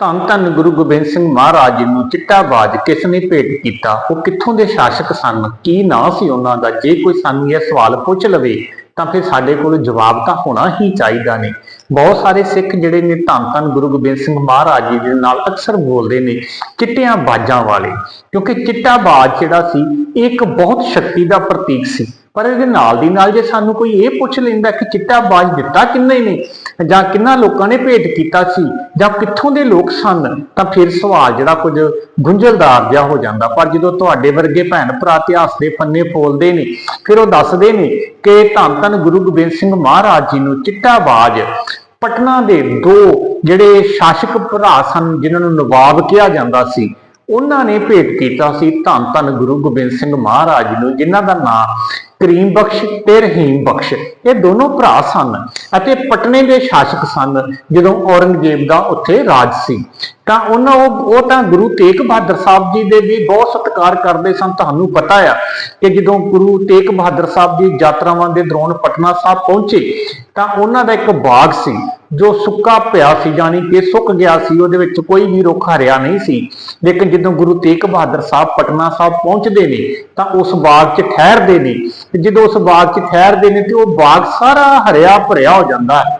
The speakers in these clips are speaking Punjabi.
ਧੰਨ ਧੰਨ ਗੁਰੂ ਗੋਬਿੰਦ ਸਿੰਘ ਮਹਾਰਾਜ ਜੀ ਨੂੰ ਚਿੱਟਾ ਬਾਜ ਕਿਸ ਨੇ ਭੇਟ ਕੀਤਾ? ਉਹ ਕਿੱਥੋਂ ਦੇ ਸ਼ਾਸਕ ਸਨ? ਕੀ ਨਾਂ ਸੀ ਉਹਨਾਂ ਦਾ? ਜੇ ਕੋਈ ਸਾਨੂੰ ਇਹ ਸਵਾਲ ਪੁੱਛ ਲਵੇ, ਤਾਂ ਫਿਰ ਸਾਡੇ ਕੋਲ ਜਵਾਬ ਤਾਂ ਹੋਣਾ ਹੀ ਚਾਹੀਦਾ ਨੇ। ਬਹੁਤ ਸਾਰੇ ਸਿੱਖ ਜਿਹੜੇ ਨੇ ਧੰਨ ਧੰਨ ਗੁਰੂ ਗੋਬਿੰਦ ਸਿੰਘ ਮਹਾਰਾਜ ਜੀ ਦੇ ਨਾਲ ਅਕਸਰ ਬੋਲਦੇ ਨੇ ਚਿੱਟਿਆਂ ਬਾਜਾਂ ਵਾਲੇ। ਕਿਉਂਕਿ ਚਿੱਟਾ ਬਾਜ ਜਿਹੜਾ ਸੀ, ਇਹ ਇੱਕ ਬਹੁਤ ਸ਼ਕਤੀ ਦਾ ਪ੍ਰਤੀਕ ਸੀ। ਪਰ ਇਹਦੇ ਨਾਲ ਦੀ ਨਾਲ ਜੇ ਸਾਨੂੰ ਕੋਈ ਇਹ ਪੁੱਛ ਲੈਂਦਾ ਕਿ ਚਿੱਟਾ ਬਾਜ ਦਿੱਤਾ ਕਿੰਨੇ ਨੇ, ਜਾਂ ਕਿੰਨਾ ਲੋਕਾਂ ਨੇ ਭੇਟ ਕੀਤਾ ਸੀ, ਜਾਂ ਕਿੱਥੋਂ ਦੇ ਲੋਕ ਸਨ, ਤਾਂ ਫਿਰ ਸਵਾਲ ਜਿਹੜਾ ਕੁਝ ਗੁੰਝਲਦਾਰ ਜਿਹਾ ਹੋ ਜਾਂਦਾ। ਪਰ ਜਦੋਂ ਤੁਹਾਡੇ ਵਰਗੇ ਭੈਣ ਭਰਾ ਇਤਿਹਾਸ ਦੇ ਪੰਨੇ ਫੋਲਦੇ ਨੇ, ਫਿਰ ਉਹ ਦੱਸਦੇ ਨੇ ਕਿ ਧੰਨ ਧੰਨ ਗੁਰੂ ਗੋਬਿੰਦ ਸਿੰਘ ਮਹਾਰਾਜ ਜੀ ਨੂੰ ਚਿੱਟਾ ਬਾਜ ਪਟਨਾ ਦੇ ਦੋ ਜਿਹੜੇ ਸ਼ਾਸਕ ਭਰਾ ਸਨ, ਜਿਨ੍ਹਾਂ ਨੂੰ ਨਵਾਬ ਕਿਹਾ ਜਾਂਦਾ ਸੀ ਉਹਨਾਂ ਨੇ ਭੇਟ ਕੀਤਾ ਸੀ ਧੰਨ ਧੰਨ ਗੁਰੂ ਗੋਬਿੰਦ ਸਿੰਘ ਮਹਾਰਾਜ ਨੂੰ, ਜਿਨ੍ਹਾਂ ਦਾ ਨਾਮ ਕਰੀਮ ਬਖਸ਼ ਤੇ ਰਹੀਮ ਬਖਸ਼। ਇਹ ਦੋਨੋਂ ਭਰਾ ਸਨ ਅਤੇ ਪਟਨੇ ਦੇ ਸ਼ਾਸਕ ਸਨ ਜਦੋਂ ਔਰੰਗਜ਼ੇਬ ਦਾ ਉੱਥੇ ਰਾਜ ਸੀ। ਤਾਂ ਉਹਨਾਂ ਉਹ ਉਹ ਤਾਂ ਗੁਰੂ ਤੇਗ ਬਹਾਦਰ ਸਾਹਿਬ ਜੀ ਦੇ ਵੀ ਬਹੁਤ ਸਤਿਕਾਰ ਕਰਦੇ ਸਨ, ਤੁਹਾਨੂੰ ਪਤਾ ਆ ਕਿ ਜਦੋਂ ਗੁਰੂ ਤੇਗ ਬਹਾਦਰ ਸਾਹਿਬ ਜੀ ਯਾਤਰਾਵਾਂ ਦੇ ਦੌਰਾਨ ਪਟਨਾ ਸਾਹਿਬ ਪਹੁੰਚੇ, ਤਾਂ ਉਹਨਾਂ ਦਾ ਇੱਕ ਬਾਗ ਸੀ, ਜੋ ਸੁੱਕਾ ਪਿਆ ਸੀ ਜਾਨੀ ਕਿ ਸੁੱਕ ਗਿਆ ਸੀ, ਉਹਦੇ ਵਿੱਚ ਕੋਈ ਵੀ ਰੁੱਖ ਹਰਿਆ ਨਹੀਂ ਸੀ। ਲੇਕਿਨ ਜਦੋਂ ਗੁਰੂ ਤੇਗ ਬਹਾਦਰ ਸਾਹਿਬ ਪਟਨਾ ਸਾਹਿਬ ਪਹੁੰਚਦੇ ਨੇ, ਤਾਂ ਉਸ ਬਾਗ 'ਚ ਠਹਿਰਦੇ ਨੇ। ਜਦੋਂ ਉਸ ਬਾਗ 'ਚ ਠਹਿਰਦੇ ਨੇ, ਤੇ ਉਹ ਬਾਗ ਸਾਰਾ ਹਰਿਆ ਭਰਿਆ ਹੋ ਜਾਂਦਾ ਹੈ।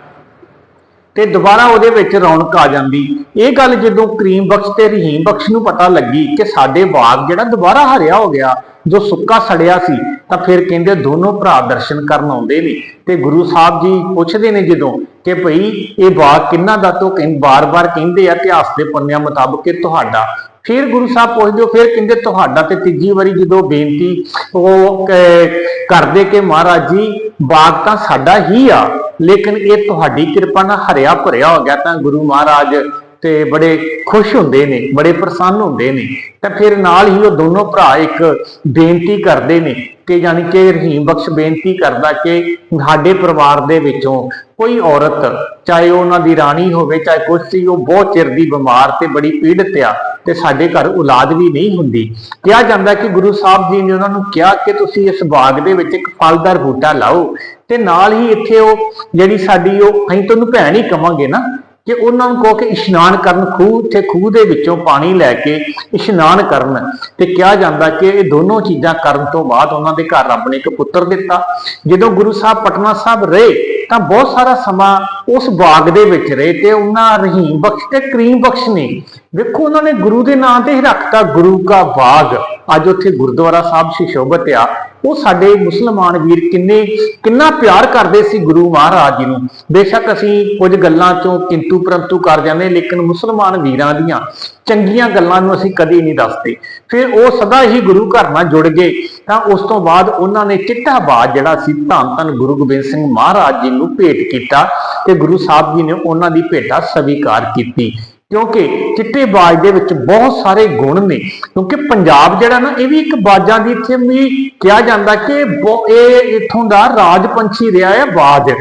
ਤੇ ਦੁਬਾਰਾ ਉਹਦੇ ਵਿੱਚ ਰੌਣਕ ਆ ਜਾਂਦੀ। ਇਹ ਗੱਲ ਜਦੋਂ ਕਰੀਮ ਬਖਸ਼ ਤੇ ਰਹੀਮ ਬਖਸ਼ ਨੂੰ ਪਤਾ ਲੱਗੀ ਕਿ ਸਾਡੇ ਬਾਗ ਜਿਹੜਾ ਦੁਬਾਰਾ ਹਰਿਆ ਹੋ ਗਿਆ, ਜੋ ਸੁੱਕਾ ਸੜਿਆ ਸੀ, ਤਾਂ ਫਿਰ ਕਹਿੰਦੇ ਦੋਨੋਂ ਭਰਾ ਦਰਸ਼ਨ ਕਰਨ ਆਉਂਦੇ ਨੇ। ਤੇ ਗੁਰੂ ਸਾਹਿਬ ਜੀ ਪੁੱਛਦੇ ਨੇ ਜਦੋਂ ਕਿ ਭਈ ਇਹ ਬਾਗ ਕਿੰਨਾ ਦਾ, ਤੋਂ ਕਹਿੰਦੇ ਬਾਰ-ਬਾਰ ਕਹਿੰਦੇ ਆ ਇਤਿਹਾਸ ਦੇ ਪੰਨਿਆਂ ਮੁਤਾਬਕ ਕਿ ਤੁਹਾਡਾ। ਫਿਰ ਗੁਰੂ ਸਾਹਿਬ ਪੁੱਛਦੇ ਹੋ, ਫਿਰ ਕਹਿੰਦੇ ਤੁਹਾਡਾ ਤੇ ਤੀਜੀ ਵਾਰੀ ਜਦੋਂ ਬੇਨਤੀ ਉਹ ਕ- ਕਰਦੇ ਕਿ ਮਹਾਰਾਜ ਜੀ, ਬਾਗ ਤਾਂ ਸਾਡਾ ਹੀ ਆ, ਲੇਕਿਨ ਇਹ ਤੁਹਾਡੀ ਕਿਰਪਾ ਨਾਲ ਹਰਿਆ ਭਰਿਆ ਹੋ ਗਿਆ ਤਾਂ ਗੁਰੂ ਮਹਾਰਾਜ ਤੇ ਬੜੇ ਖੁਸ਼ ਹੁੰਦੇ ਨੇ, ਬੜੇ ਪ੍ਰਸੰਨ ਹੁੰਦੇ ਨੇ। ਤਾਂ ਫਿਰ ਨਾਲ ਹੀ ਉਹ ਦੋਨੋਂ ਭਰਾ ਇੱਕ ਬੇਨਤੀ ਕਰਦੇ ਨੇ ਕਿ ਯਾਨੀ ਕਿ ਰਹੀਮ ਬਖਸ਼ ਬੇਨਤੀ ਕਰਦਾ ਕਿ ਸਾਡੇ ਪਰਿਵਾਰ ਦੇ ਵਿੱਚੋਂ ਕੋਈ ਔਰਤ, ਚਾਹੇ ਉਹਨਾਂ ਦੀ ਰਾਣੀ ਹੋਵੇ, ਚਾਹੇ ਕੁਛ ਸੀ, ਉਹ ਬਹੁਤ ਚਿਰ ਦੀ ਬਿਮਾਰ ਤੇ ਬੜੀ ਪੀੜਤ ਆ ਤੇ ਸਾਡੇ ਘਰ ਔਲਾਦ ਵੀ ਨਹੀਂ ਹੁੰਦੀ। ਕਿਹਾ ਜਾਂਦਾ ਕਿ ਗੁਰੂ ਸਾਹਿਬ ਜੀ ਨੇ ਉਹਨਾਂ ਨੂੰ ਕਿਹਾ ਕਿ ਤੁਸੀਂ ਇਸ ਬਾਗ ਦੇ ਵਿੱਚ ਇੱਕ ਫਲਦਾਰ ਬੂਟਾ ਲਾਓ ਤੇ ਨਾਲ ਹੀ ਇੱਥੇ ਉਹ ਜਿਹੜੀ ਸਾਡੀ ਉਹ ਅਸੀਂ ਤੁਹਾਨੂੰ ਭੈਣ ਹੀ ਕਵਾਂਗੇ ਨਾ ਕਿ ਉਹਨਾਂ ਨੂੰ ਕਹੋ ਕਿ ਇਸ਼ਨਾਨ ਕਰਨ, ਖੂਹ ਤੇ ਖੂਹ ਦੇ ਵਿੱਚੋਂ ਪਾਣੀ ਲੈ ਕੇ ਇਸ਼ਨਾਨ ਕਰਨ ਤੇ ਕਿਹਾ ਜਾਂਦਾ ਕਿ ਇਹ ਦੋਨੋਂ ਚੀਜ਼ਾਂ ਕਰਨ ਤੋਂ ਬਾਅਦ ਉਹਨਾਂ ਦੇ ਘਰ ਰੱਬ ਨੇ ਇੱਕ ਪੁੱਤਰ ਦਿੱਤਾ। ਜਦੋਂ ਗੁਰੂ ਸਾਹਿਬ ਪਟਨਾ ਸਾਹਿਬ ਰਹੇ ਤਾਂ ਬਹੁਤ ਸਾਰਾ ਸਮਾਂ ਉਸ ਬਾਗ ਦੇ ਵਿੱਚ ਰਹੇ ਤੇ ਉਹਨਾਂ ਰਹੀਮ ਬਖਸ਼ ਤੇ ਕਰੀਮ ਬਖਸ਼ ਨੇ। ਵੇਖੋ ਉਹਨਾਂ ਨੇ ਗੁਰੂ ਦੇ ਨਾਂ ਤੇ ਹੀ ਰੱਖਤਾ ਗੁਰੂ ਕਾ ਬਾਗ। ਅੱਜ ਉੱਥੇ ਗੁਰਦੁਆਰਾ ਸਾਹਿਬ ਸ਼ਿਸ਼ੋਭਤ ਆ। ਉਹ ਸਾਡੇ ਮੁਸਲਮਾਨ ਵੀਰ ਕਿੰਨੇ, ਕਿੰਨਾ ਪਿਆਰ ਕਰਦੇ ਸੀ ਗੁਰੂ ਮਹਾਰਾਜ ਜੀ ਨੂੰ। ਬੇਸ਼ੱਕ ਅਸੀਂ ਕੁਝ ਗੱਲਾਂ ਚੋਂ ਕਿੰਤੂ ਪਰੰਤੂ ਕਰ ਜਾਂਦੇ, ਲੇਕਿਨ ਮੁਸਲਮਾਨ ਵੀਰਾਂ ਦੀਆਂ ਚੰਗੀਆਂ ਗੱਲਾਂ ਨੂੰ ਅਸੀਂ ਕਦੀ ਨਹੀਂ ਦੱਸਦੇ। ਫਿਰ ਉਹ ਸਦਾ ਹੀ ਗੁਰੂ ਘਰ ਨਾਲ ਜੁੜ ਗਏ। ਤਾਂ ਉਸ ਤੋਂ ਬਾਅਦ ਉਹਨਾਂ ਨੇ ਚਿੱਟਾ ਬਾਜ ਜਿਹੜਾ ਸੀ, ਧੰਨ ਧੰਨ ਗੁਰੂ ਗੋਬਿੰਦ ਸਿੰਘ ਮਹਾਰਾਜ ਜੀ ਨੂੰ ਭੇਟ ਕੀਤਾ ਤੇ ਗੁਰੂ ਸਾਹਿਬ ਜੀ ਨੇ ਉਹਨਾਂ ਦੀ ਭੇਟਾ ਸਵੀਕਾਰ ਕੀਤੀ। ਕਿਉਂਕਿ ਚਿੱਟੇ ਬਾਜ ਦੇ ਵਿੱਚ ਬਹੁਤ ਸਾਰੇ ਗੁਣ ਨੇ। ਕਿਉਂਕਿ ਪੰਜਾਬ ਜਿਹੜਾ ਨਾ, ਇਹ ਵੀ ਇੱਕ ਬਾਜਾਂ ਦੀ ਇੱਥੇ ਵੀ ਕਿਹਾ ਜਾਂਦਾ ਕਿ ਬਹੁ- ਇਹ ਇੱਥੋਂ ਦਾ ਰਾਜ ਪੰਛੀ ਰਿਹਾ ਹੈ ਬਾਜ।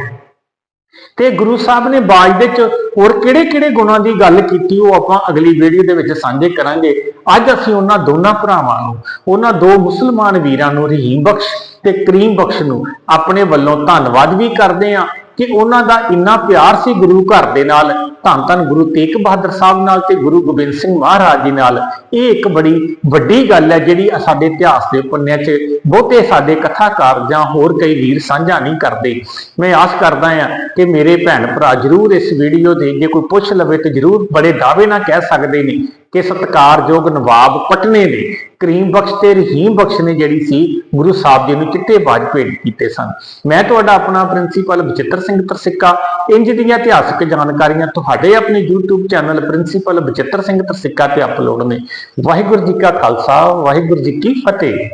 ਤੇ ਗੁਰੂ ਸਾਹਿਬ ਨੇ ਬਾਜ ਦੇ ਚ ਹੋਰ ਕਿਹੜੇ-ਕਿਹੜੇ ਗੁਣਾਂ ਦੀ ਗੱਲ ਕੀਤੀ, ਉਹ ਆਪਾਂ ਅਗਲੀ ਵੀਡੀਓ ਦੇ ਵਿੱਚ ਸਾਂਝੇ ਕਰਾਂਗੇ। ਅੱਜ ਅਸੀਂ ਉਹਨਾਂ ਦੋਨਾਂ ਭਰਾਵਾਂ ਨੂੰ, ਉਹਨਾਂ ਦੋ ਮੁਸਲਮਾਨ ਵੀਰਾਂ ਨੂੰ ਰਹੀਮ ਬਖਸ਼ ਤੇ ਕਰੀਮ ਬਖਸ਼ ਨੂੰ ਆਪਣੇ ਵੱਲੋਂ ਧੰਨਵਾਦ ਵੀ ਕਰਦੇ ਹਾਂ। ਕਿ ਉਹਨਾਂ ਦਾ ਇੰਨਾ ਪਿਆਰ ਸੀ ਗੁਰੂ ਘਰ ਦੇ ਨਾਲ, ਧੰਨ ਧੰਨ ਗੁਰੂ ਤੇਗ ਬਹਾਦਰ ਸਾਹਿਬ ਨਾਲ ਤੇ ਗੁਰੂ ਗੋਬਿੰਦ ਸਿੰਘ ਮਹਾਰਾਜ ਜੀ ਨਾਲ, ਇਹ ਇੱਕ ਬੜੀ ਵੱਡੀ ਗੱਲ ਹੈ ਜਿਹੜੀ ਸਾਡੇ ਇਤਿਹਾਸ ਦੇ ਪੰਨਿਆਂ 'ਚ ਬਹੁਤੇ ਸਾਡੇ ਕਥਾਕਾਰ ਜਾਂ ਹੋਰ ਕਈ ਵੀਰ ਸਾਂਝਾ ਨਹੀਂ ਕਰਦੇ। ਮੈਂ ਆਸ ਕਰਦਾ ਹਾਂ ਕਿ ਮੇਰੇ ਭੈਣ ਭਰਾ ਜਰੂਰ ਇਸ ਵੀਡੀਓ ਦੇ ਜੇ ਕੋਈ ਪੁੱਛ ਲਵੇ ਤੇ ਜਰੂਰ ਬੜੇ ਦਾਅਵੇ ਨਾਲ ਕਹਿ ਸਕਦੇ ਨੇ ਕਿ ਸਤਕਾਰਯੋਗ ਨਵਾਬ ਪਟਨੇ ਦੇ ਕਰੀਮ ਬਖਸ਼ ਤੇ ਰਹੀਮ ਬਖਸ਼ ਨੇ ਜਿਹੜੀ ਸੀ, ਗੁਰੂ ਸਾਹਿਬ ਜੀ ਨੂੰ ਚਿੱਟੇ ਬਾਜ ਭੇਟ ਕੀਤੇ ਸਨ। ਮੈਂ ਤੁਹਾਡਾ ਆਪਣਾ ਪ੍ਰਿੰਸੀਪਲ ਬਚਿੱਤਰ ਸਿੰਘ ਤਰਸਿੱਕਾ ਇੰਜ ਦੀਆਂ ਇਤਿਹਾਸਕ ਜਾਣਕਾਰੀਆਂ ਤੁਹਾਡੇ ਆਪਣੇ YouTube channel principal Bachittar Singh Tarsikka ਤੇ ਅਪਲੋਡ ਨੇ। ਵਾਹਿਗੁਰੂ ਜੀ ਕਾ ਖਾਲਸਾ, ਵਾਹਿਗੁਰੂ ਜੀ ਕੀ ਫਤਿਹ।